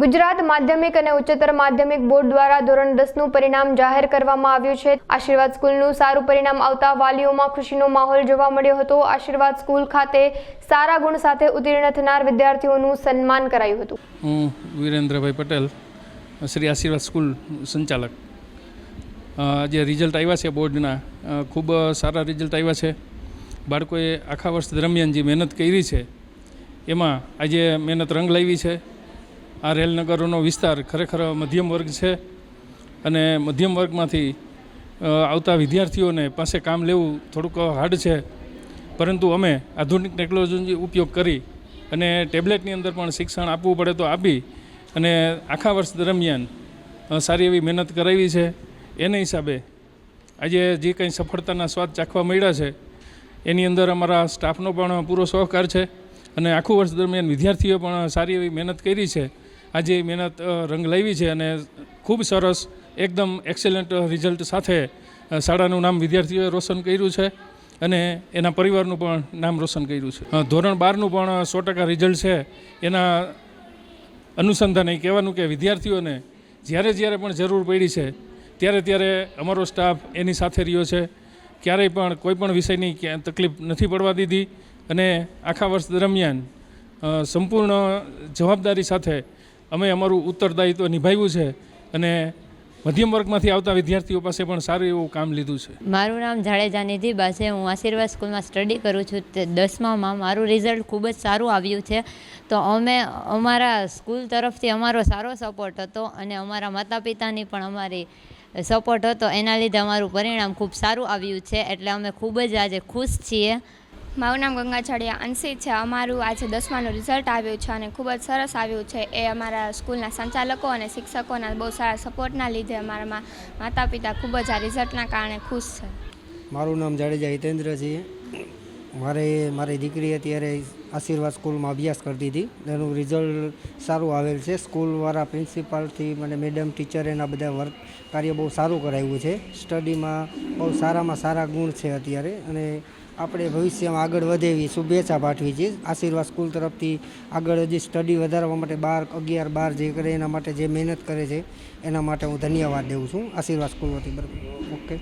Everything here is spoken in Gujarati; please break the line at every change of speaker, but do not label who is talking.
ગુજરાત માધ્યમિક અને ઉચ્ચતર માધ્યમિક બોર્ડ દ્વારા ધોરણ દસનું પરિણામ જાહેર કરવામાં આવ્યું છે. આશીર્વાદ સ્કૂલનું સારું પરિણામ આવતા વાલીઓમાં ખુશીનો માહોલ જોવા મળ્યો હતો. આશીર્વાદ સ્કૂલ ખાતે સારા ગુણ સાથે ઉત્તીર્ણ થનાર વિદ્યાર્થીઓનું સન્માન કરાયું હતું.
હું વિરેન્દ્રભાઈ પટેલ, શ્રી આશીર્વાદ સ્કૂલ સંચાલક. જે રિઝલ્ટ આવ્યા છે બોર્ડના ખૂબ સારા રિઝલ્ટ આવ્યા છે. બાળકોએ આખા વર્ષ દરમિયાન જે મહેનત કરી છે, એમાં આજે મહેનત રંગ લાવી છે. આ રેલનગરોનો વિસ્તાર ખરેખર મધ્યમ વર્ગ છે અને મધ્યમ વર્ગમાંથી આવતા વિદ્યાર્થીઓને પાસે કામ લેવું થોડુંક હાર્ડ છે. પરંતુ અમે આધુનિક ટેકનોલોજી ઉપયોગ કરી અને ટેબ્લેટની અંદર પણ શિક્ષણ આપવું પડે તો આપી અને આખા વર્ષ દરમિયાન સારી એવી મહેનત કરાવી છે. એને હિસાબે આજે જે કંઈ સફળતાના સ્વાદ ચાખવા મળ્યા છે, એની અંદર અમારા સ્ટાફનો પણ પૂરો સહકાર છે અને આખું વર્ષ દરમિયાન વિદ્યાર્થીઓએ પણ સારી એવી મહેનત કરી છે. આજે મહેનત રંગ લાવી છે અને ખૂબ સરસ, એકદમ એક્સેલન્ટ રિઝલ્ટ સાથે શાળાનું નામ વિદ્યાર્થીઓએ રોશન કર્યું છે અને એના પરિવારનું પણ નામ રોશન કર્યું છે. ધોરણ બારનું પણ સો ટકા રિઝલ્ટ છે. એના અનુસંધાને કહેવાનું કે વિદ્યાર્થીઓને જ્યારે જ્યારે પણ જરૂર પડી છે, ત્યારે ત્યારે અમારો સ્ટાફ એની સાથે રહ્યો છે. ક્યારેય પણ કોઈ પણ વિષયની તકલીફ નથી પડવા દીધી અને આખા વર્ષ દરમિયાન સંપૂર્ણ જવાબદારી સાથે અમે અમારું ઉત્તરદાયિત્વ નિભાવ્યું છે અને મધ્યમ વર્ગમાંથી આવતા વિદ્યાર્થીઓ પાસે પણ સારું એવું કામ લીધું છે.
મારું નામ જાડેજા નિધિબા છે. હું આશીર્વાદ સ્કૂલમાં સ્ટડી કરું છું તે દસમામાં મારું રિઝલ્ટ ખૂબ જ સારું આવ્યું છે. તો અમે અમારા સ્કૂલ તરફથી અમારો સારો સપોર્ટ હતો અને અમારા માતા પિતાની પણ અમારી સપોર્ટ હતો. એના લીધે અમારું પરિણામ ખૂબ સારું આવ્યું છે. એટલે અમે ખૂબ જ આજે ખુશ છીએ.
મારું નામ ગંગા છડિયા અંશી છે, અમારું આજે દસમાનું રિઝલ્ટ આવ્યું છે અને ખૂબ જ સરસ આવ્યું છે. એ અમારા સ્કૂલના સંચાલકો અને શિક્ષકોના બહુ સારા સપોર્ટના લીધે અમારા માતા પિતા ખૂબ જ આ રિઝલ્ટના કારણે ખુશ છે.
મારું નામ જાડેજા હિતેન્દ્ર છે મારે, મારી દીકરી અત્યારે આશીર્વાદ સ્કૂલમાં અભ્યાસ કરતી હતી. એનું રિઝલ્ટ સારું આવેલ છે. સ્કૂલવાળા પ્રિન્સિપાલથી મને મેડમ ટીચર એના બધા વર્ક, કાર્ય બહુ સારું કરાવ્યું છે. સ્ટડીમાં બહુ સારામાં સારા ગુણ છે અત્યારે. અને આપણે ભવિષ્યમાં આગળ વધે એવી શુભેચ્છા પાઠવી છે. આશીર્વાદ સ્કૂલ તરફથી આગળ હજી સ્ટડી વધારવા માટે બાર, અગિયાર, બાર જે કરે એના માટે જે મહેનત કરે છે, એના માટે હું ધન્યવાદ દઉં છું. આશીર્વાદ સ્કૂલ બરાબર. ઓકે.